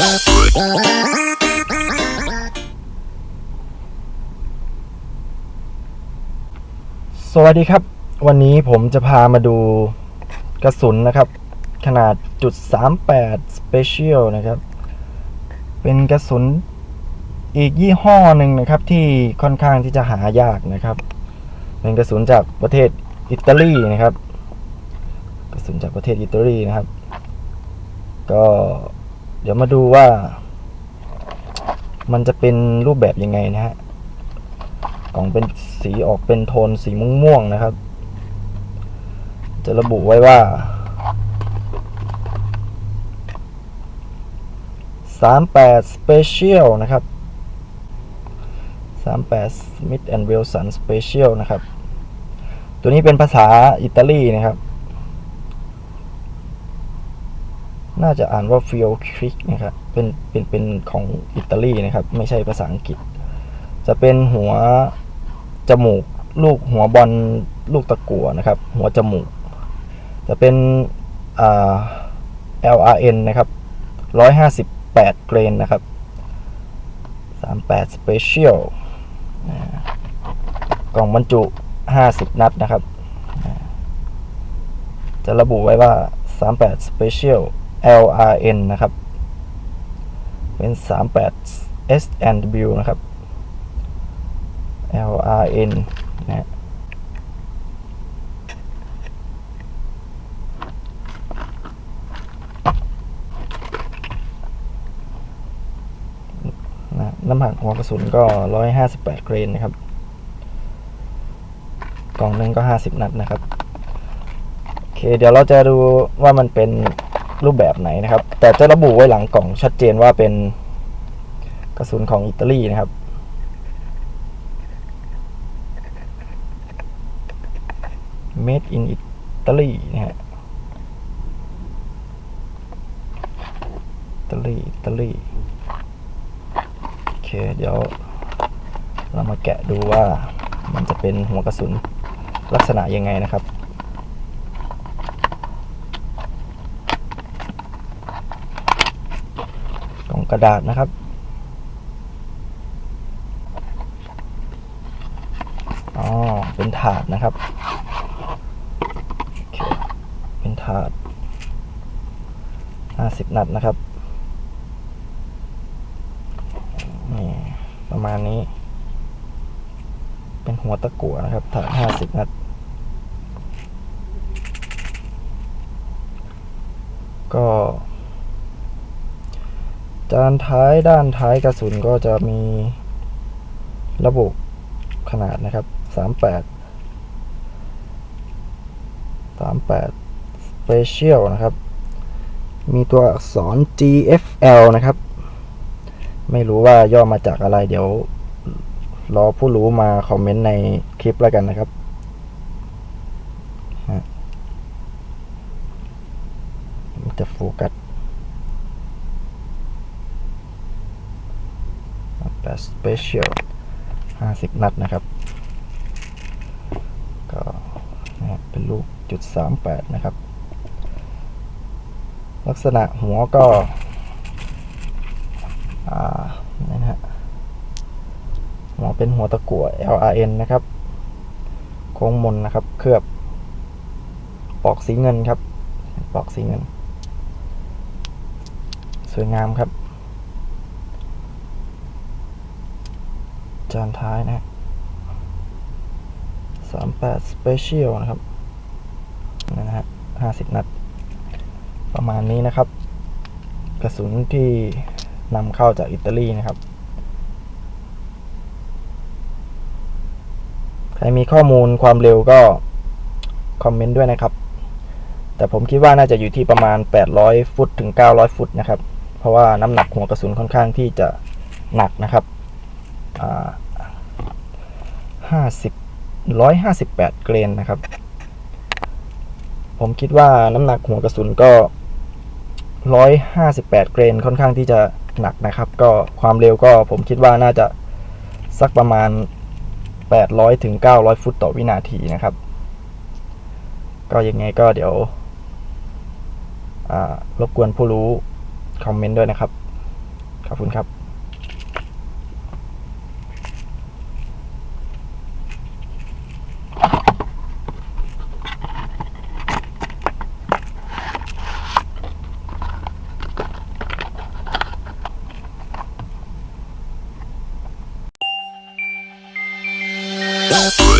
สวัสดีครับ วันนี้ผมจะพามาดูกระสุนนะครับ ขนาดจุด38 Special นะครับ เป็นกระสุนอีกยี่ห้อหนึ่งนะครับที่ค่อนข้างที่จะหายากนะครับ เป็นกระสุนจากประเทศอิตาลีนะครับ กระสุนจากประเทศอิตาลีนะครับ ก็ เดี๋ยวมาดูว่า มันจะเป็นรูปแบบยังไงนะฮะกล่องเป็นสีออกเป็นโทนสีม่วงๆนะครับ จะระบุไว้ว่า 38 Special นะครับ 38 Smith and Wesson Special นะครับ ตัวนี้เป็นภาษาอิตาลีนะครับ น่าจะอ่านว่า f i o c r i c นะครับเป็นเป็นเป็นของอิตาลีนะครับ ไม่ใช่ภาษาอังกฤษ จะเป็นหัวจมูกลูกหัวบอลลูกตะกั่วนะครับ หัวจมูก จะเป็นอ่า LRN นะครับ 158 เกรนนะครับ 38 Special อ่ากล่องบรรจุ 50 นัดนะครับ จะระบุไว้ว่า 38 Special LRN นะครับเป็น38 S&W นะครับ LRN นะน้ำหนักหัวกระสุนก็ 158 เกรนนะครับ กล่องหนึงก็ 50 นัดนะครับ โอเค เดี๋ยวเราจะดูว่ามันเป็น รูปแบบไหนนะครับ แต่จะระบุไว้หลังกล่องชัดเจนว่าเป็นกระสุนของอิตาลีนะครับ made in Italy นะฮะอิตาลีอิตาลีโอเค เดี๋ยว เรามาแกะดูว่ามันจะเป็นหัวกระสุนลักษณะยังไงนะครับ กระดาษนะครับอ๋อเป็นถาดนะครับเเป็นถาด50นัดนะครับนี่ประมาณนี้ เป็นหัวตะกั่วนะครับถาด50นัดก็ จานท้ายด้านท้ายกระสุนก็จะมีระบุขนาดนะครับ 38 38 Special นะครับ มีตัวอักษร GFL นะครับ ไม่รู้ว่าย่อมาจากอะไรเดี๋ยวรอผู้รู้มาคอมเมนต์ในคลิปแล้วกันนะครับ จะโฟกัส แต่สเปเชียล50 นัดนะครับ ก็นะครับเป็นลูกจุด38 นะครับ ลักษณะหัวก็อ่านี่นะฮะหัวเป็นหัวตะกั่ว LRN นะครับ โค้งมนนะครับ เคลือบ ปอกสีเงินครับ ปอกสีเงิน สวยงามครับ จานท้ายนะฮะสามแปดสเปเชียลนะครับนั่นนะฮะห้าสิบนัด ประมาณนี้นะครับ กระสุนที่นำเข้าจากอิตาลีนะครับ ใครมีข้อมูลความเร็วก็ คอมเมนต์ด้วยนะครับ แต่ผมคิดว่าน่าจะอยู่ที่ประมาณ 800 ฟุตถึง 900 ฟุตนะครับ เพราะว่าน้ำหนักหัวกระสุนค่อนข้างที่จะหนักนะครับ ห้าสิบร้อยห้าสิบแปดเกรนนะครับ ผมคิดว่าน้ำหนักหัวกระสุนก็ร้อยห้าสิบแปดเกรนค่อนข้างที่จะหนักนะครับ ก็ความเร็วก็ผมคิดว่าน่าจะสักประมาณแปดร้อยถึงเก้าร้อยฟุตต่อวินาทีนะครับ ก็ยังไงก็เดี๋ยวรบกวนผู้รู้ คอมเมนต์ด้วยนะครับ ขอบคุณครับ